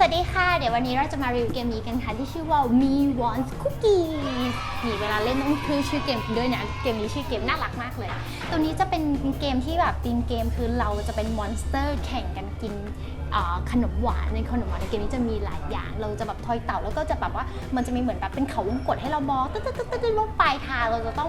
สวัสดีค่ะ เดี๋ยววันนี้เราจะมารีวิวเกมนี้กันค่ะ ที่ชื่อว่า Me Wants Cookies นี่เวลาเล่นต้องคือชื่อเกมด้วยนะ เกมนี้ชื่อเกมน่ารักมากเลย ตัวนี้จะเป็นเกมที่แบบธีมเกมคือเราจะเป็นมอนสเตอร์แข่งกันกินขนมหวานในขนมหวานในเกมนี้จะมีหลายอย่าง เราจะแบบทอยเต่าแล้วก็จะแบบว่ามันจะมีเหมือนแบบเป็นเขาวงกดให้เรามองตึ๊ดตึ๊ดตึ๊ดตึ๊ดว่าปลายทางเราจะต้อง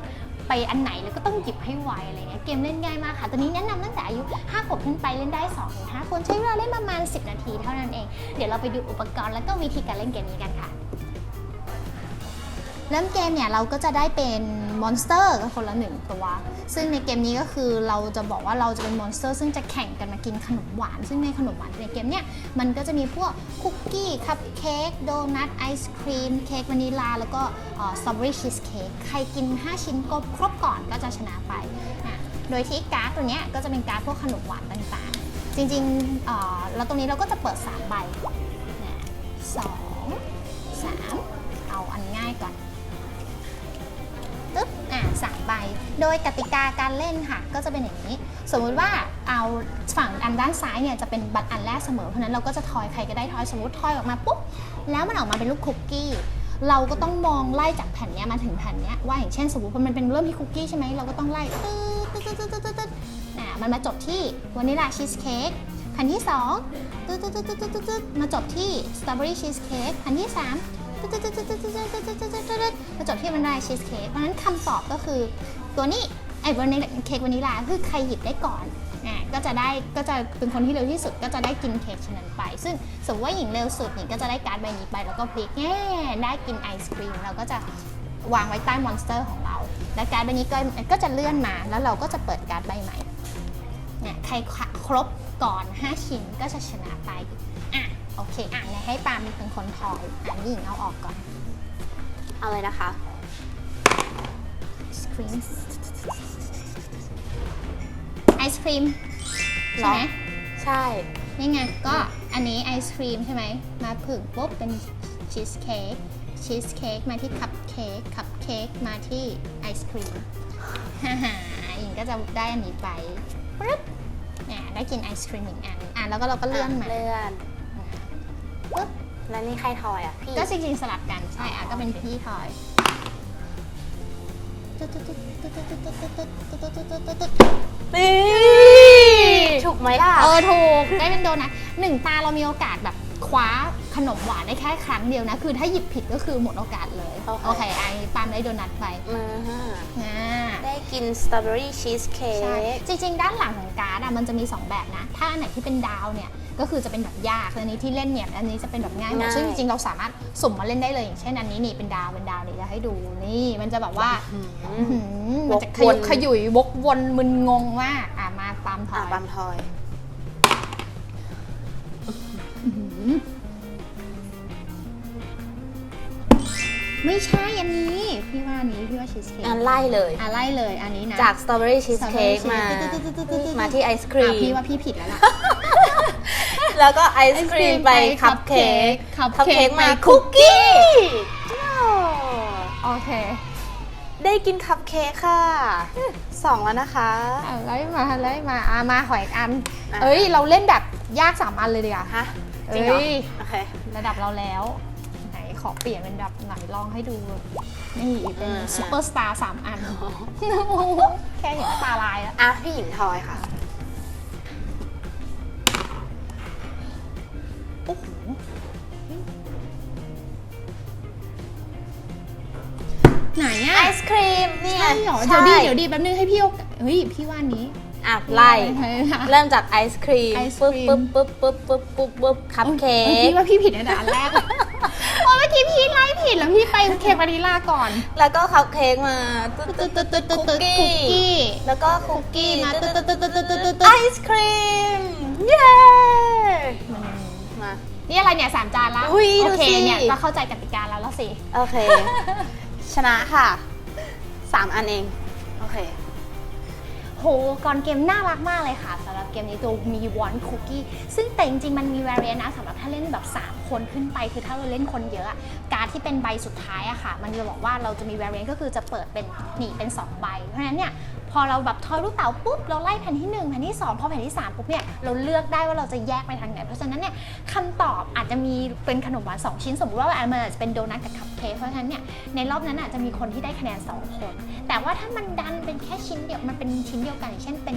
ไปอันไหนแล้วก็ต้องหยิบให้ไวอะไรเงี้ยเกมเล่นง่ายมากค่ะตัวนี้แนะนำตั้งแต่อายุ5ขวบขึ้นไปเล่นได้2-5ถึง5คนใช้เวลาเล่นประมาณ 10 นาทีเท่านั้นเอง เดี๋ยวเราไปดูอุปกรณ์แล้วก็วิธีการเล่นเกมนี้กันค่ะ เริ่มเกมเนี่ยเราก็จะได้เป็นมอนสเตอร์คนละหนึ่งตัว ซึ่งในเกมนี้ก็คือเราจะบอกว่าเราจะเป็นมอนสเตอร์ซึ่งจะแข่งกันมากินขนมหวาน ซึ่งในขนมหวานในเกมเนี่ยมันก็จะมีพวกคุกกี้คัพเค้กโดนัทไอศครีมเค้กวานิลา แล้วก็สตรอเบอรี่ชีสเค้กใครกิน 5 ชิ้นก็ครบก่อนก็จะชนะไปะโดยที่การ์ดตัวเนี้ยก็จะเป็นการ์ดพวกขนมหวานต่างๆ จริงๆเอ่อแล้วตรงนี้เราก็จะเปิด3ใบเนี่ยสองสามเอาอันง่ายก่อน โดยกติกาการเล่นค่ะก็จะเป็นอย่างนี้ สมมุติว่าเอาฝั่งอันด้านซ้ายเนี่ยจะเป็นบัตรอันแรกเสมอเพราะนั้นเราก็จะทอยใครก็ได้ทอยสมมติทอยออกมาปุ๊บแล้วมันออกมาเป็นลูกคุกกี้เราก็ต้องมองไล่จากแผ่นเนี้ยมาถึงแผ่นเนี้ยว่าอย่างเช่นสมมติว่ามันเป็นเริ่มที่คุกกี้ใช่ไหมเราก็ต้องไล่ตึ๊ดตึ๊ดตึ๊ดตึ๊ดตึ๊ดตึ๊ดอ่ามันมาจบที่วานิลาชีสเค้กแผ่นที่สองตึ๊ดตึ๊ดตึ๊ดตึ๊ดตึ๊ดตึ๊ดมาจบที่สตรอเบอรี่ชีสเค้กแผ่นที่สามมาจบที่วานิลาชีสเค้กเพราะฉะนั้นคำตอบก็คือ ตัวนี้ไอ้วานิลาเค้กวานิลาคือใครหยิบได้ก่อนอะก็จะได้ก็จะเป็นคนที่เร็วที่สุดก็จะได้กินเค้กชนั้นไป ซึ่งสมมติว่าหญิงเร็วสุดหญิงก็จะได้การ์ดใบนี้ไปแล้วก็พลิกแง่ได้กินไอศครีมเราก็จะวางไว้ใต้มอนสเตอร์ของเรา และการ์ดใบนี้ก็ก็จะเลื่อนมาแล้วเราก็จะเปิดการ์ดใบใหม่เนี่ยใครครบก่อน 5 ชิ้นก็จะชนะไปอะโอเคอะเนี่ยให้ปามเป็นคนทอยอะนี่หญิงเอาออกก่อน เอาเลยนะคะ รีมไอศครีมใช่ไหมใช่ นี่ไง ก็อันนี้ไอศครีมใช่ไหม มาผึ่งปุ๊บเป็นชีสเค้กชีสเค้กมาที่คัพเค้กคัพเค้กมาที่ไอศครีมฮ่าฮ่าอิงก็จะได้อันนี้ไปปึ๊บเนี่ยได้กินไอศครีมหนึ่งอันอะแล้วก็เราก็เลื่อนมาเลื่อนปึ๊บแล้วนี่ใครทอยอะพี่ก็จริงๆสลับกันใช่อะก็เป็นพี่ทอย นี่ถูกไหมล่ะ เออถูกได้เป็นโดนัทหนึ่งตาเรามีโอกาสแบบ คว้าขนมหวานได้แค่ครั้งเดียวนะ คือถ้าหยิบผิดก็คือหมดโอกาสเลยโอเคไอ้ปาล์มได้โดนัทไปมาฮะอ่า ได้กินสตรอเบอรี่ชีสเค้ใช่ก จริงๆ ด้านหลังของการ์ดอะมันจะมี 2 แบบนะ ถ้าอันไหนที่เป็นดาวเนี่ย ก็คือจะเป็นแบบยากอันนี้ที่เล่นเนี่ย อันนี้จะเป็นแบบง่ายหมดซึ่งจริงๆ เราสามารถสุ่มมาเล่นได้เลย อย่างเช่นอันนี้นี่เป็นดาว เป็นดาวนี่จะให้ดู นี่มันจะแบบว่าอืมอื้อหือมันจะขวยุกกวน ขยุยวกวนมึนงงมากอะมาตามทออะยบามทอย ไม่ใช่อันนี้ พี่ว่าอันนี้พี่ว่าชีสเค้กอะไล่เลย อะไล่เลยอันนี้นะจากสตรอเบอรี่ชีสเค้กมา มาที่ไอศครีอะพี่มว่าพี่ผิดแล้วล่ะ แล้วก็ไอศครีมไปคัพเค้กคัพคัพเค้เค้กกมามาคุคุกกกี้กี้โอเค ได้กินคัพเค้กค่ะสองแล้วนะคะอะไล่มาไล่มาอะมาหอยอันอะเอ้ย เราเล่นแบบยากสามอันเลยดีกว่าฮะ จริงเหรอ เอ้ย โอเค ระดับเราแล้ว ไหนขอเปลี่ยนเป็นระดับไหนลองให้ดู นี่เป็นซูเปอร์สตาร์สามอันแค่เห็นตาลายแล้ว อะ พี่หญิงทอยค่ะ โอ้โหไหนอะไอศครีมนี่ไงใช่เหรอเดี๋ยวดิเดี๋ยวดิแป๊บนึงให้พี่โอกาสเฮ้ยพี่ว่านี้ อะไล่เฮ้ยค่ะ เริ่มจากไอศครีมไอศปุ๊บกรีมปุ๊บปุ๊บปุ๊บปุ๊บปุ๊บปุ๊บคัพเค้อ้ยกพี่ว่าพี่ผิดตั้งแต่อันแรกเลยโอ้ยเมื่อกี้พี่ไล่ผิดแล้วพี่ไปเค้กวานิลลาก่อนแล้วก็คัพเค้กมาตึ๊ดตึ๊ตึ๊ดดตึ๊ดตึ๊ดตึ๊ดตึ๊ดคุกกี้แล้วก็คุกกี้มาตึ๊ดตึ๊ดตึ๊ดตึ๊ดตึ๊ดตึ๊ดตึ๊ดไอศครีมเย้มา นี่อะไรเนี่ยสามจานละอุ๊ยโอดูเคสิ เนี่ยก็เข้าใจกติกาแล้วละสิ โอเค ชนะค่ะสามอันเอง โอเค โหก่อนเกมน่ารักมากเลยค่ะสำหรับเกมนี้ตัวมีวอนคุกกี้ซึ่งแต่จริงๆ มันมี variant นะสำหรับถ้าเล่นแบบ 3 คนขึ้นไป คือถ้าเราเล่นคนเยอะการที่เป็นใบสุดท้ายอะค่ะ มันจะบอกว่าเราจะมี variant ก็คือจะเปิดเป็นหนีเป็น2ใบเพราะฉะนั้นเนี่ยพอเราแบบทอยลูกเต๋าปุ๊บเราไล่แผ่นที่1แผ่นที่2พอแผ่นที่3ปุ๊บเนี่ยเราเลือกได้ว่าเราจะแยกไปทางไหน เพราะฉะนั้นเนี่ยคำตอบอาจจะมีเป็นขนมหวาน2ชิ้นสมมติว่าอันมันอาจจะเป็นโดนัทกับคัพเค้กเพราะฉะนั้นเนี่ยในรอบนั้นอาจจะมีคนที่ได้คะแนน 2 คน แต่ว่าถ้ามันดันเป็นแค่ชิ้นเดียวมันเป็นชิ้นเดียวกันอย่างเช่นเป็น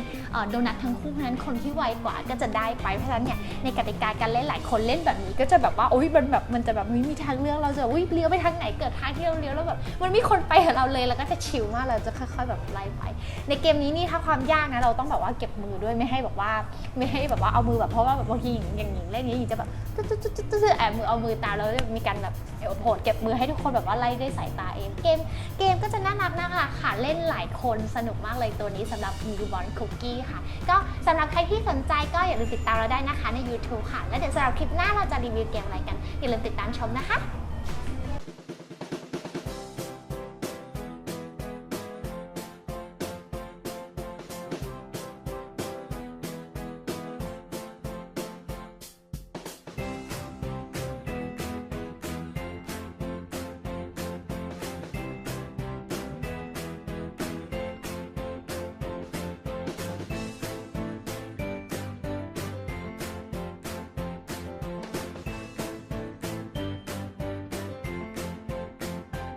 โดนัททั้งคู่เพราะฉะนั้นคนที่ไวกว่าก็จะได้ไปเพราะฉะนั้นเนี่ยในกติกาการเล่นหลายคนเล่นแบบนี้ก็จะแบบว่าโอ้ยมันแบบมันจะแบบมีทางเลือกเราจะอุ้ยเลี้ยวไปทางไหนเกิดทางที่เราเลี้ยวแล้วแบบมันมีคนไปกับเราเลยแล้วก็จะชิลมากเราจะค่อย ๆ แบบไล่ไป ในเกมนี้นี่ถ้าความยากนะเราต้องแบบว่าเก็บมือด้วยไม่ให้แบบว่าไม่ให้แบบว่าเอามือแบบเพราะว่าแบบบางทีอย่างหญิงเล่นนี้หญิงจะแบบตึ๊ดตึ๊ดตึ๊ดตึ๊ดตึ๊ดแอบมือเอามือตามแล้วมีการแบบ โผดเก็บมือให้ทุกคนแบบว่าไล่ด้วยสายตาเองเกม เกมก็จะน่ารักน่ารักค่ะ เล่นหลายคนสนุกมากเลยตัวนี้สำหรับ m u b o n Cookie ค่ะ ก็สำหรับใครที่สนใจก็อย่าลืมติดตามเราได้นะคะใน YouTube ค่ะ และเดี๋ยวสำหรับคลิปหน้าเราจะรีวิวเกมอะไรกัน อย่าลืมติดตามชมนะคะ